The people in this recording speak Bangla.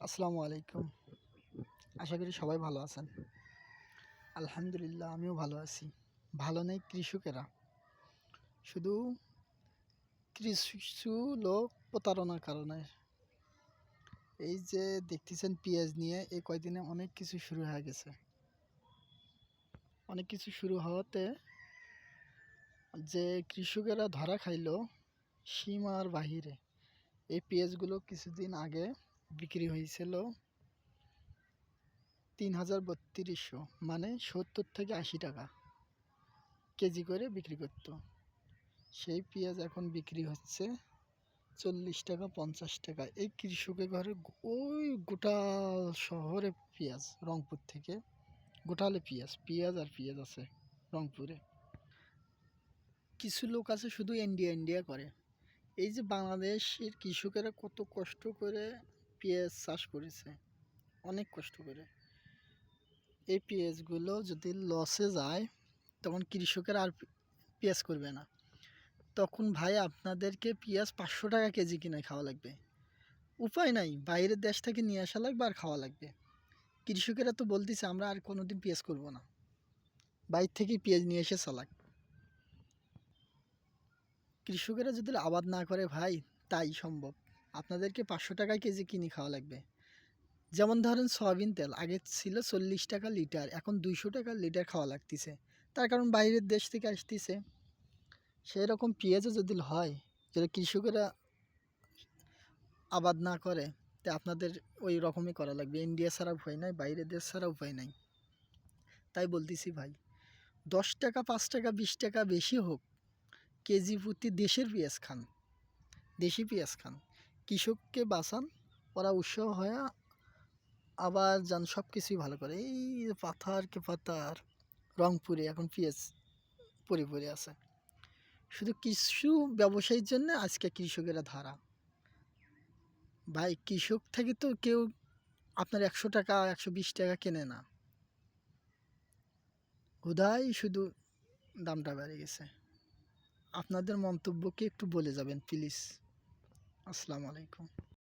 আসসালামু আলাইকুম। আশা করি সবাই ভালো আছেন। আলহামদুলিল্লাহ, আমিও ভালো আছি। ভালো নেই কৃষকেরা। শুধু কিছু লোক প্রতারণার কারণে। এই যে দেখতেছেন পেঁয়াজ নিয়ে, এই কয়দিনে অনেক কিছু শুরু হয়ে গেছে। অনেক কিছু শুরু হওয়াতে যে কৃষকেরা ধরা খাইলো, সীমার বাহিরে। এই পেঁয়াজগুলো কিছুদিন আগে বিক্রি হয়েছিল তিন হাজার বত্রিশশো মানে সত্তর থেকে আশি টাকা কেজি করে বিক্রি করত। সেই পেঁয়াজ এখন বিক্রি হচ্ছে চল্লিশ টাকা, পঞ্চাশ টাকা। এই কৃষকের ঘরে ওই গোটা শহরে পেঁয়াজ, রংপুর থেকে গোটালে পেঁয়াজ পেঁয়াজ আর পেঁয়াজ আছে রংপুরে। কিছু লোক আছে শুধু ইন্ডিয়া ইন্ডিয়া করে। এই যে বাংলাদেশের কৃষকেরা কত কষ্ট করে পেঁয়াজ চাষ করেছে। অনেক কষ্ট করে। এই পেঁয়াজগুলো যদি লসে যায়, তখন কৃষকের আর পেঁয়াজ করবে না। তখন ভাই আপনাদেরকে পেঁয়াজ পাঁচশো টাকা কেজি কিনে খাওয়া লাগবে। উপায় নাই, বাইরের দেশ থেকে নিয়ে আসা লাগবে আর খাওয়া লাগবে। কৃষকেরা তো বলতেছে, আমরা আর কোনো দিন পেঁয়াজ করব না। বাইর থেকে পেঁয়াজ নিয়ে এসে চালাক। কৃষকেরা যদি আবাদ না করে ভাই, তাই সম্ভব। আপনাদেরকে পাঁচশো টাকায় কেজি কিনে খাওয়া লাগবে। যেমন ধরেন সয়াবিন তেল, আগে ছিল চল্লিশ টাকা লিটার, এখন দুইশো টাকা লিটার খাওয়া লাগতেছে। তার কারণ বাইরের দেশ থেকে আসতেছে। সেই রকম পেঁয়াজও যদি হয়, যেটা কৃষকেরা আবাদ না করে, তা আপনাদের ওই রকমই করা লাগবে। ইন্ডিয়া ছাড়া উপায় নাই, বাইরের দেশ ছাড়া উপায় নাই। তাই বলতেছি ভাই, দশ টাকা, পাঁচ টাকা, বিশ টাকা বেশি হোক, কেজি প্রতি দেশের পেঁয়াজ খান, দেশি পেঁয়াজ খান। কৃষককে বাঁচান, ওরা উৎসাহ হয়ে আবার যান সব কিছুই ভালো করে। এই পাথার কে পাতার রংপুরে এখন পেঁয়াজ পরে পরে আছে। শুধু কিছু ব্যবসায়ীর জন্য আজকে কৃষকেরা ধারা। ভাই, কৃষক থেকে তো কেউ আপনার একশো টাকা, একশো বিশ টাকা কেনে না। হুদাই শুধু দামটা বেড়ে গেছে। আপনাদের মন্তব্যকে একটু বলে যাবেন, প্লিজ। আসসালামু আলাইকুম।